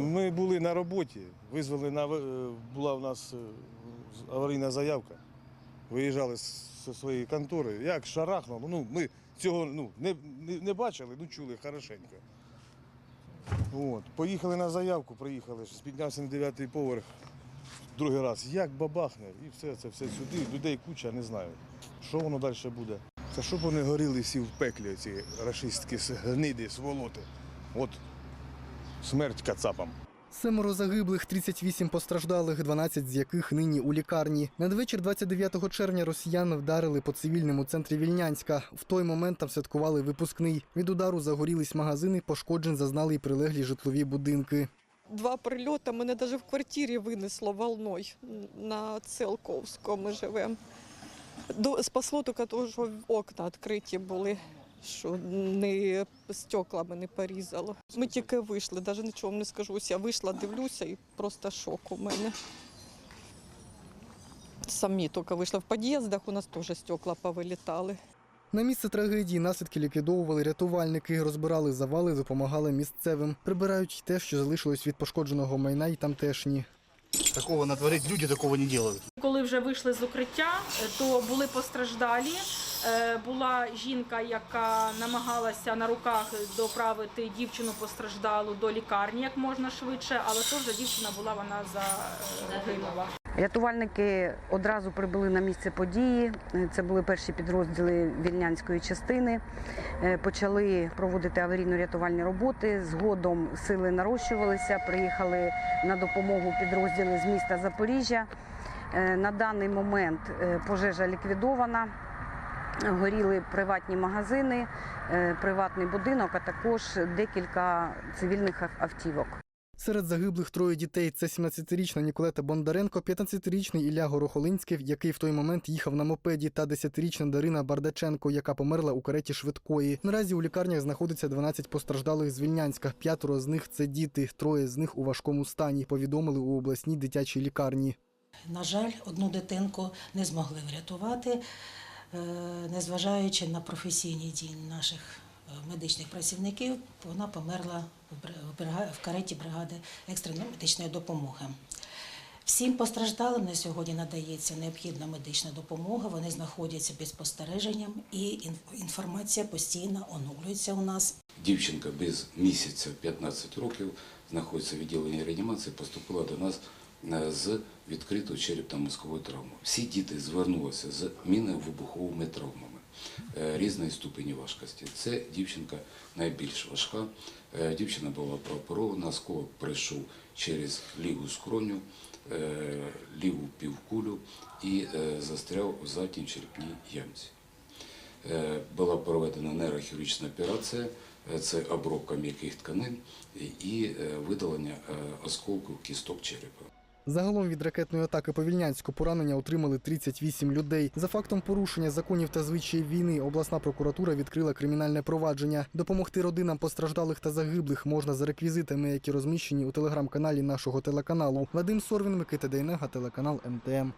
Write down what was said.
Ми були на роботі, визвали на е, була в нас е, аварійна заявка. Виїжджали зі своєї контори. Як шарахнуло. Ну, ми цього ну, не, не, не бачили, ну чули хорошенько. От. Поїхали на заявку, приїхали, піднявся на дев'ятий поверх. Другий раз, як бабахне, і все це все сюди. Людей куча, не знаю. Що воно далі буде? Це щоб вони горіли всі в пеклі, ці рашистські гниди, сволоти. От смерть кацапам. Семеро загиблих, 38 постраждалих, 12 з яких нині у лікарні. Надвечір 29 червня росіяни вдарили по цивільному центрі Вільнянська. В той момент там святкували випускний. Від удару загорілись магазини, пошкоджень зазнали й прилеглі житлові будинки. Два прильоти мене навіть в квартирі винесло волною на Целковську. Ми живемо. До- Спасло тільки того, що окна відкриті були, що не стеклами не порізало. Ми тільки вийшли, навіть нічого не скажу. Я вийшла, дивлюся і просто шок у мене. Самі тільки вийшли в під'їздах, у нас теж стекла повилітали. На місце трагедії наслідки ліквідовували рятувальники, розбирали завали, допомагали місцевим. Прибирають те, що залишилось від пошкодженого майна й тамтешні. Такого натворить, люди такого не роблять. Коли вже вийшли з укриття, е, то були постраждалі. Е, Була жінка, яка намагалася на руках доправити дівчину постраждалу до лікарні як можна швидше, але то вже дівчина була вона загинула. Рятувальники одразу прибули на місце події. Це були перші підрозділи вільнянської частини. Е, Почали проводити аварійно-рятувальні роботи. Згодом сили нарощувалися. Приїхали на допомогу підрозділи з міста Запоріжжя. Е, На даний момент е, пожежа ліквідована. Горіли приватні магазини, е, приватний будинок, а також декілька цивільних автівок. Серед загиблих троє дітей. Це 17-річна Ніколета Бондаренко, 15-річний Ілля Горохолинський, який в той момент їхав на мопеді, та 10-річна Дарина Бардаченко, яка померла у кареті швидкої. Наразі у лікарнях знаходиться 12 постраждалих з Вільнянська. П'ятеро з них це діти, троє з них у важкому стані. Повідомили у обласній дитячій лікарні. На жаль, одну дитинку не змогли врятувати, е, незважаючи на професійні дії наших медичних працівників, вона померла в кареті бригади екстреної медичної допомоги. Всім постраждалим на сьогодні надається необхідна медична допомога. Вони знаходяться під спостереженням, і ін- інформація постійно оновлюється у нас. Дівчинка без місяця 15 років знаходиться в відділенні реанімації, поступила до нас е, з відкритою черепно-мозковою травмою. Всі діти звернулися з мінно-вибуховими травмами різної ступені важкості. Це дівчинка найбільш важка. Е, Дівчина була прооперована, осколок пройшов через ліву скроню, е, ліву півкулю і е, застряв у задній черепній ямці. Е, Була проведена нейрохірургічна операція, е, це обробка м'яких тканин і е, видалення е, осколків кісток черепа. Загалом від ракетної атаки по Вільнянську поранення отримали 38 людей. За фактом порушення законів та звичаїв війни обласна прокуратура відкрила кримінальне провадження. Допомогти родинам постраждалих та загиблих можна за реквізитами, які розміщені у телеграм-каналі нашого телеканалу. Вадим Сорвін, Микита Дейнега, телеканал МТМ.